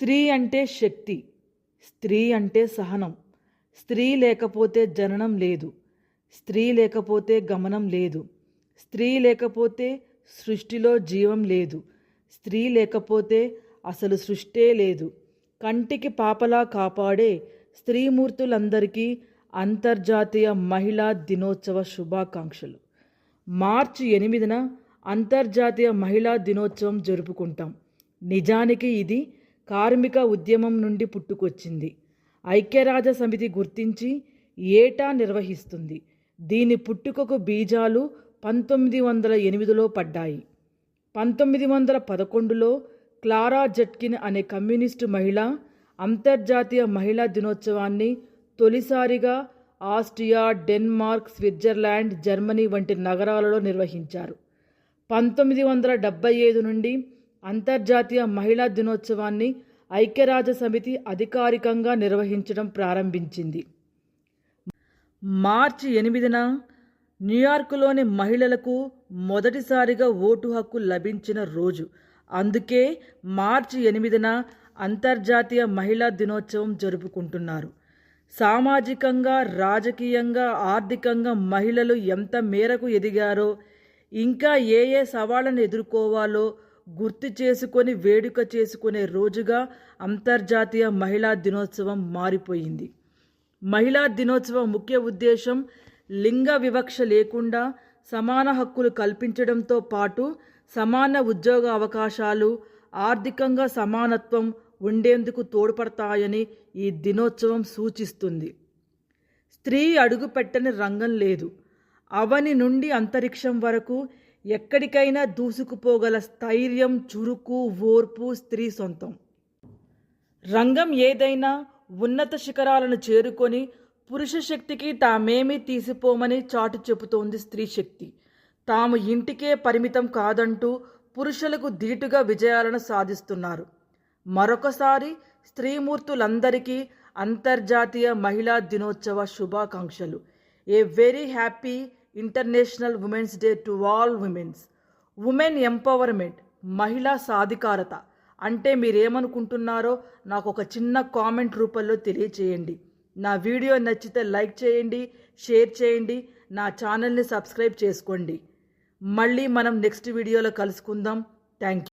స్త్రీ అంటే శక్తి స్త్రీ అంటే సహనం. స్త్రీ లేకపోతే జననం లేదు స్త్రీ లేకపోతే గమనం లేదు స్త్రీ లేకపోతే సృష్టిలో జీవం లేదు స్త్రీ లేకపోతే అసలు సృష్టే లేదు. కంటికి పాపలా కాపాడే స్త్రీమూర్తులందరికీ అంతర్జాతీయ మహిళా దినోత్సవ శుభాకాంక్షలు. మార్చి ఎనిమిదిన అంతర్జాతీయ మహిళా దినోత్సవం జరుపుకుంటాం. నిజానికి ఇది కార్మిక ఉద్యమం నుండి పుట్టుకొచ్చింది. ఐక్యరాజ్య సమితి గుర్తించి ఏటా నిర్వహిస్తుంది. దీని పుట్టుకకు బీజాలు పంతొమ్మిది వందల ఎనిమిదిలో పడ్డాయి. పంతొమ్మిది వందల పదకొండులో క్లారా జట్కిన్ అనే కమ్యూనిస్టు మహిళ అంతర్జాతీయ మహిళా దినోత్సవాన్ని తొలిసారిగా ఆస్ట్రియా డెన్మార్క్ స్విట్జర్లాండ్ జర్మనీ వంటి నగరాలలో నిర్వహించారు. పంతొమ్మిది వందల డెబ్బై ఐదు నుండి అంతర్జాతీయ మహిళా దినోత్సవాన్ని ఐక్యరాజ్య సమితి అధికారికంగా నిర్వహించడం ప్రారంభించింది. మార్చి ఎనిమిదిన న్యూయార్క్లోని మహిళలకు మొదటిసారిగా ఓటు హక్కు లభించిన రోజు. అందుకే మార్చి ఎనిమిదిన అంతర్జాతీయ మహిళా దినోత్సవం జరుపుకుంటున్నారు. సామాజికంగా రాజకీయంగా ఆర్థికంగా మహిళలు ఎంత మేరకు ఎదిగారో ఇంకా ఏ ఏ సవాళ్ళను ఎదుర్కోవాలో గుర్తు చేసుకొని వేడుక చేసుకునే రోజుగా అంతర్జాతీయ మహిళా దినోత్సవం మారిపోయింది. మహిళా దినోత్సవం ముఖ్య ఉద్దేశం లింగ వివక్ష లేకుండా సమాన హక్కులు కల్పించడంతో పాటు సమాన ఉద్యోగ అవకాశాలు ఆర్థికంగా సమానత్వం ఉండేందుకు తోడ్పడతాయని ఈ దినోత్సవం సూచిస్తుంది. స్త్రీ అడుగుపెట్టని రంగం లేదు. అవని నుండి అంతరిక్షం వరకు ఎక్కడికైనా దూసుకుపోగల స్థైర్యం చురుకు ఓర్పు స్త్రీ సొంతం. రంగం ఏదైనా ఉన్నత శిఖరాలను చేరుకొని పురుష శక్తికి తామేమీ తీసిపోమని చాటు చెబుతోంది స్త్రీ శక్తి. తాము ఇంటికే పరిమితం కాదంటూ పురుషులకు ధీటుగా విజయాలను సాధిస్తున్నారు. మరొకసారి స్త్రీమూర్తులందరికీ అంతర్జాతీయ మహిళా దినోత్సవ శుభాకాంక్షలు. A very happy international women's day to all womens women empowerment మహిళా సాధికారత. అంటే మీరేమనుకుంటున్నారో నాకు ఒక చిన్న కామెంట్ రూపంలో తెలియచేయండి. నా వీడియో నచ్చితే లైక్ చేయండి షేర్ చేయండి నా ఛానల్ని సబ్స్క్రైబ్ చేసుకోండి. మళ్ళీ మనం నెక్స్ట్ వీడియోలో కలుసుకుందాం. Thank you